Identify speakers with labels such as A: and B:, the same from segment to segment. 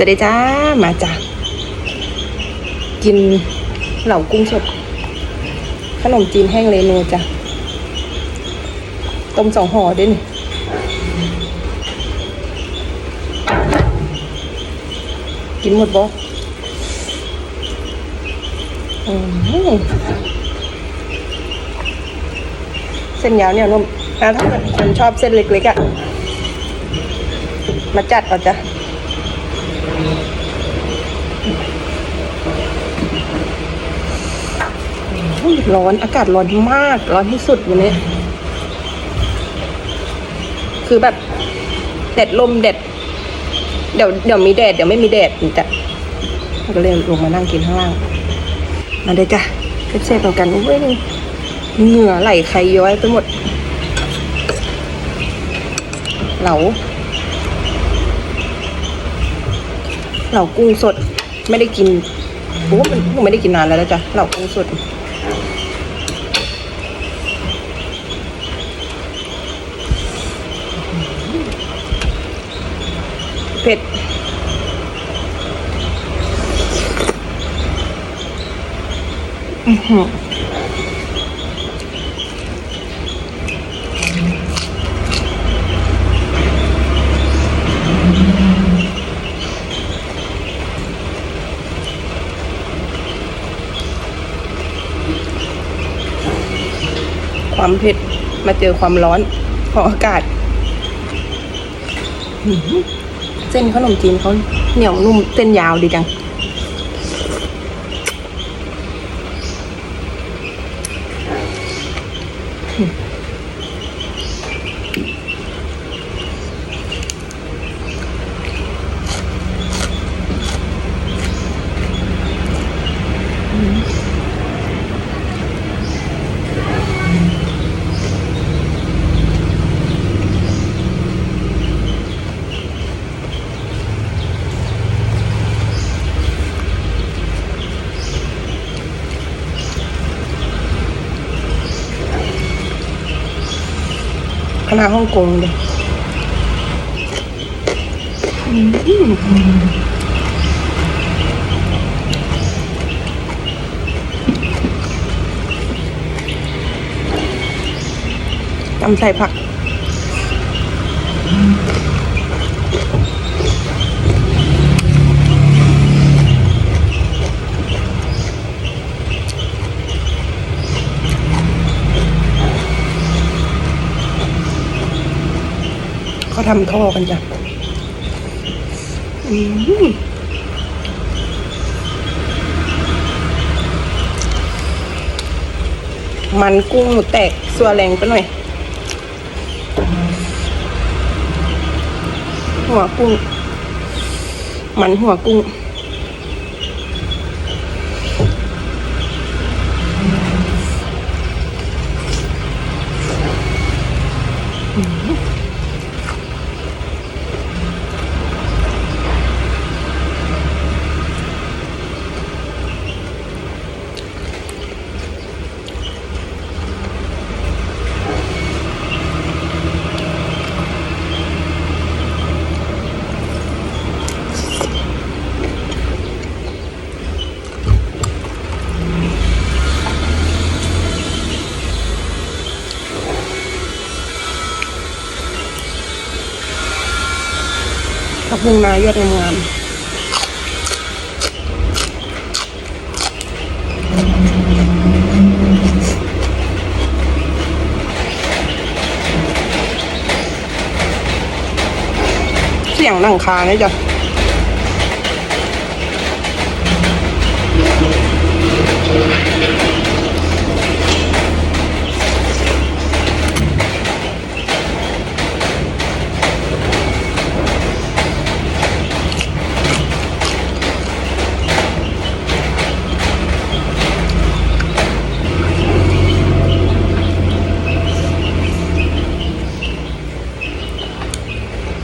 A: สวัสดีจ้า มาจ้ะกินเหล่ากุ้งสด ขนมจีนแห้งเรนูจ้ะ ต้มสองห่อด้วยนี่กินหมดบ่อืมเส้นยาวเนี่ยนุ่มถ้าเกิดคนชอบเส้นเล็กๆอะ่ะ มาจัดเอาจ้ะ ร้อนอากาศร้อนมาก ร้อนที่สุดวันนี้ คือแบบแดดลมแดดเดี๋ยวเดี๋ยวมีแดดเดี๋ยวไม่มีแดดนี่จ้ะก็เลยลงมานั่งกินข้างล่าง มาเดี๋ยวจ้ะเชฟๆเหมือกันอุ้ยเหงื่อไหลใครย้อยไปหมด เหลาเหลากุ้งสด ไม่ได้กินโอ้มันไม่ได้กินนานแล้วนะจ๊ะเหลากุ้งสด ผ็ดความเผ็ดมาเจอความร้อนของอากาศ เส้นขนมจีนเขาเหนียวนุ่มเส้นยาวดีจัง คณะฮ่องกงเลยตำใส่ผัก เขาทำท่อกันจ้ะอืมมันกุ้งแตกสัวแรงไปหน่อย หัวกุ้ง มันหัวกุ้ง ผักบุ้งนายอดงามเสียงนั่งคาเนี่ยจ้ะ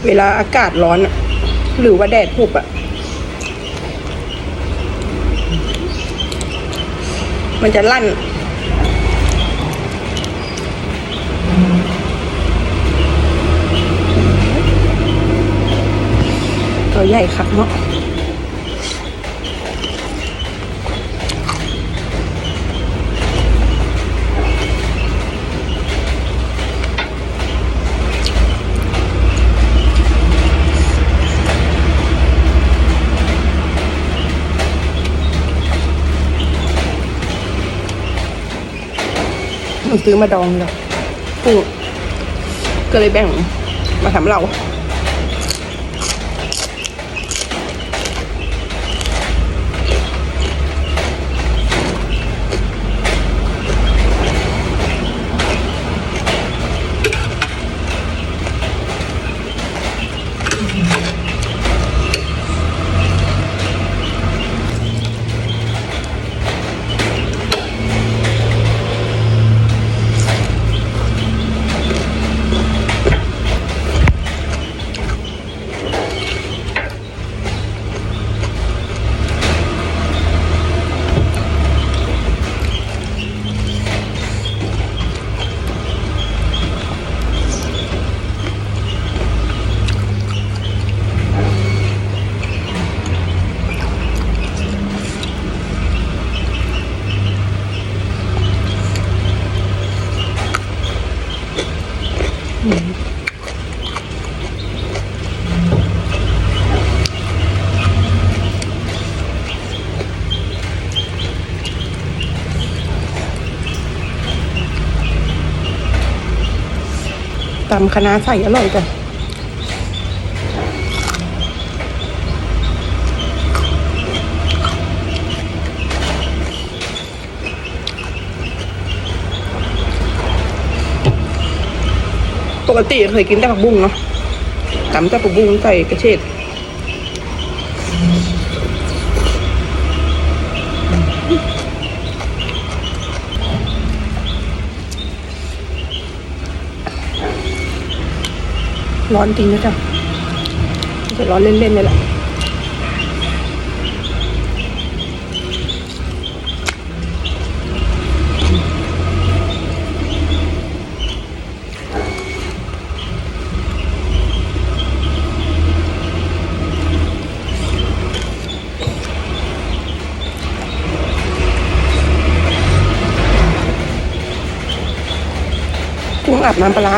A: เวลาอากาศร้อนหรือว่าแดดหุบอะมันจะลั่น ตัวใหญ่คับเนาะ ซื้อมาดองเลยกุ้งก็เลยแบ่งมาทำเรา ตำคณะใส่อร่อยจ้ะ กติเคยกินแต่ผักบุ้งเนาะตำแต่ผักบุ้งใส่กระเฉดร้อนจริงนะจ๊ะจะร้อนเล่นๆเลยแหละ กุ้งอาบน้ำปลาร้า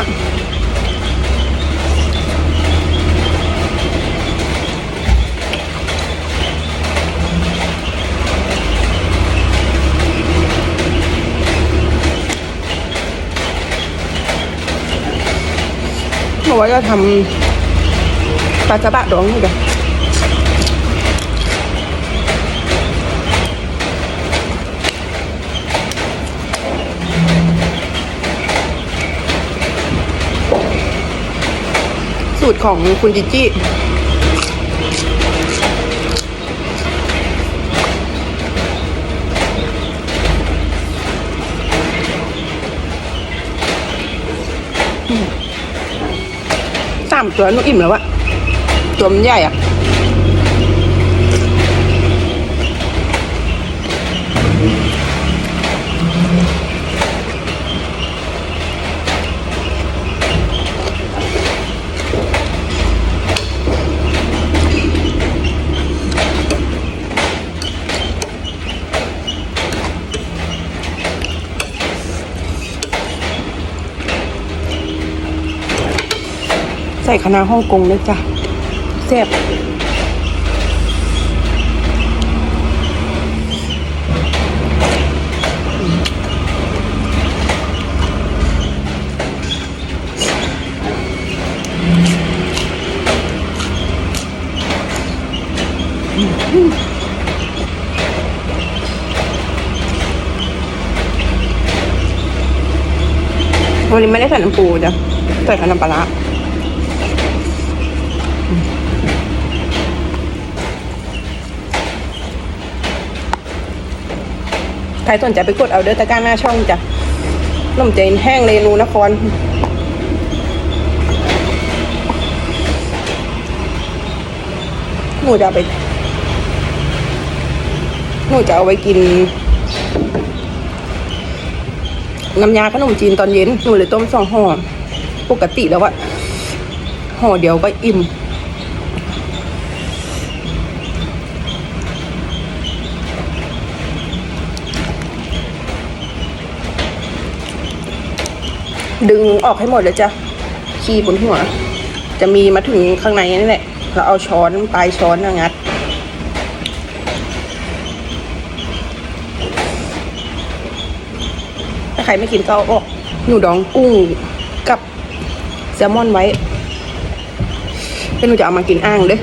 A: บอกว่าจะทำปลาจะบะดองนี่กัน สูตรของคุณจิจี้สามตัวหนุอิ่มแล้วอะตัวมันใหญ่อะ ใส่คณะฮ่องกงเลยจ้ะแซ่บวันนี้ไม่ได้ใส่น้ำปูจ้ะใส่แค่น้ำปลา ใครสนใจไปกดเอาเดอร์ตะกร้าหน้าช่องจ้ะนมเจนแห้งเรนูนครหนูจะไปหนูจะเอาไว้กินน้ำยาขนมจีนตอนเย็น หนูเลยต้มสองห่อ ปกติแล้วอะห่อเดียวก็อิ่ม ดึงออกให้หมดเลยจ้ะขี้บนหัว จะมีมาถึงข้างในนี่แหละ เราเอาช้อนปลายช้อนน่ะงัดถ้าใครไม่กินก็เอาออกหนูดองกุ้งกับแซลมอนไว้แล้วหนูจะเอามากินอ่างเด้อ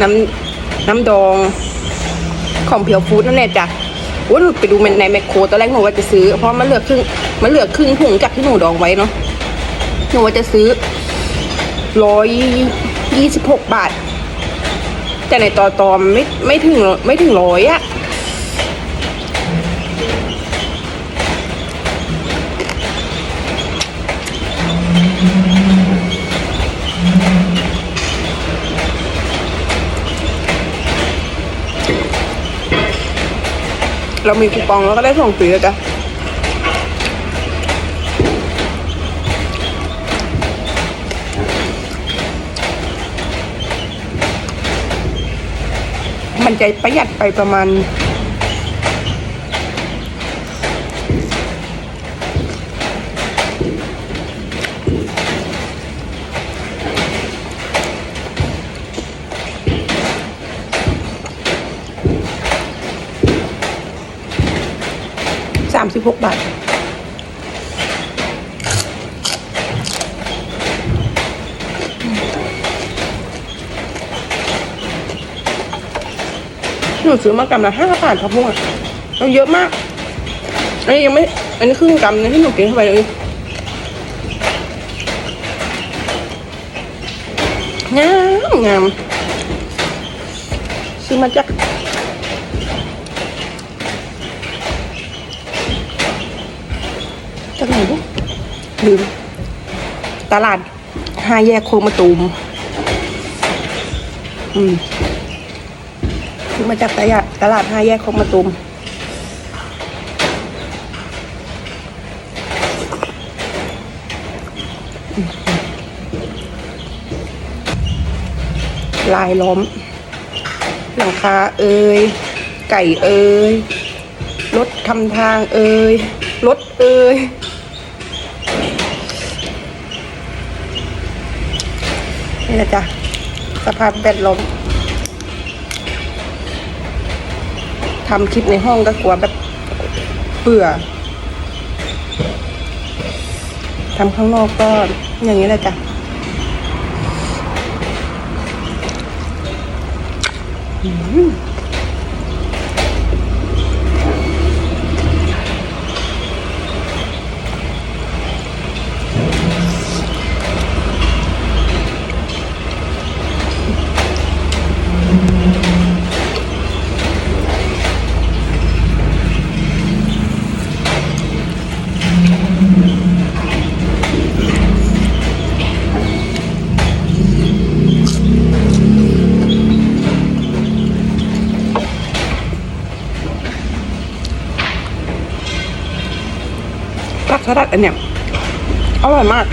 A: น้ำน้ำดองของเพียวฟู้ดนั่นแหละจ้ะ ว่าหนูไปดูในแมคโครตอนแรกหนูว่าจะซื้อ เพราะมันเหลือครึ่งมันเหลือครึ่งถุงจากที่หนูดองไว้เนาะหนูว่าจะซื้อร้อยยี่สิบหกบาท แต่ในตอตอมไม่ไม่ถึงไม่ถึงร้อยอะ เรามีคูปองแล้วก็ได้ส่งฟรีแล้วจ้ะมันจะประหยัดไปประมาณ บหกบาทหนูซื้อมากำละห้าบาทครับพวกมันเยอะมาก อันนี้ยังไม่ อันนี้ครึ่งกำนะที่หนูกินเข้าไปเลยงามงามซื้อมาจาก จากไหนบุ ลืมตลาดห้าแยกโคกมะตูม อืมซื้อมาจากตลาดตลาดห้าแยกโคกมะตูมลายล้อม หลังคาเอ่ยไก่เอ่ยรถทำทางเอ่ยรถเอ่ย นะจ๊ะ สภาพแวดล้อมทำคลิปในห้องก็กลัวแบบเบื่อทำข้างนอกก็อย่างนี้แหละจ้ะอืม สลัดอันเนี้ยอร่อยมาก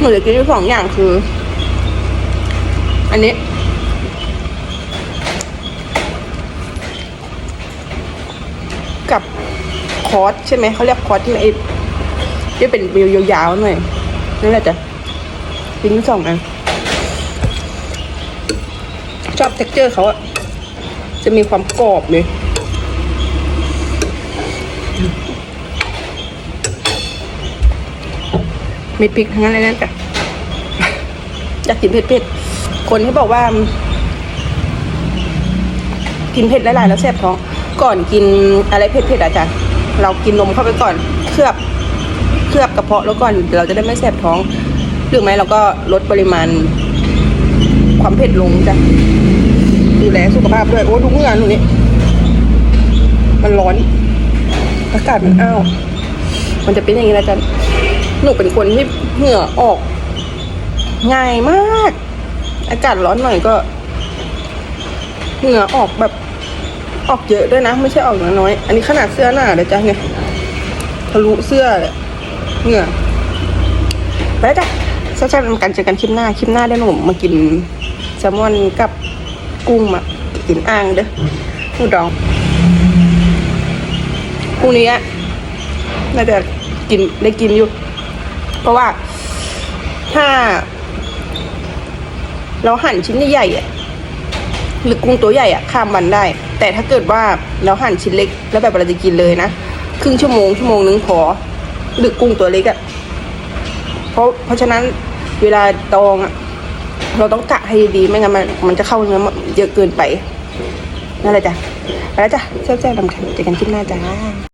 A: หนูจะกินอยู่สองอย่างคือ อันนี้ กับคอสใช่ไหมเขาเรียกคอสที่ไอ้ที่เป็นเบลยาวๆหน่อยนั่นแหละจ้ะกินทั้งสองอัน ชอบ เท็กเจอร์เขาอะจะมีความกรอบเลยม็ดพริกทั้งนั้นเลยนั่นจ้ะอยากกินเผ็ดๆคนที่บอกว่า กินเผ็ดหลายๆแล้วแสบท้อง ก่อนกินอะไรเผ็ดๆอะจ้ะเรากินนมเข้าไปก่อนเคลือบเคลือบกระเพาะแล้วก่อนเราจะได้ไม่แสบท้อง หรือไม่เราก็ลดปริมาณความเผ็ดลงจ้ะ ดูแลสุขภาพด้วย โอ้ดูเหงื่อหนูนี่มันร้อน อากาศมันอ้าว มันจะเป็นอย่างนี้นะจ๊ะหนูเป็นคนที่เหงื่อออก ง่ายมาก อากาศร้อนหน่อยก็ เหงื่อออกแบบออกเยอะด้วยนะ ไม่ใช่ออกน้อยๆอันนี้ขนาดเสื้อหนาเลยจ้ะเนี่ยทะลุเสื้อเลยเหงื่อไปจ้ะสแซ่บๆนำกันเจอกันคลิปหน้า คลิปหน้าได้หนุ่มมากินแซลมอนกับ กุ้งมากินอ่างเด้อหมูดองพรุ่งนี้อะน่าจะกินได้กินอยู่ เพราะว่าถ้า เราหั่นชิ้นใหญ่ๆอะหรือกุ้งตัวใหญ่อะข้ามวันได้ แต่ถ้าเกิดว่าเราหั่นชิ้นเล็ก แล้วแบบเราจะกินเลยนะครึ่งชั่วโมงชั่วโมงนึงพอหรือกุ้งตัวเล็กอะเพราะเพราะฉะนั้นเวลาตองอะ เราต้องกะให้ดีไม่งั้นมันมันจะเข้าเนื้อเยอะเกินไปนั่นแหละจ้ะไปแล้วจ้ะแซ่บๆดำกันเจอกันคลิปหน้าจ้า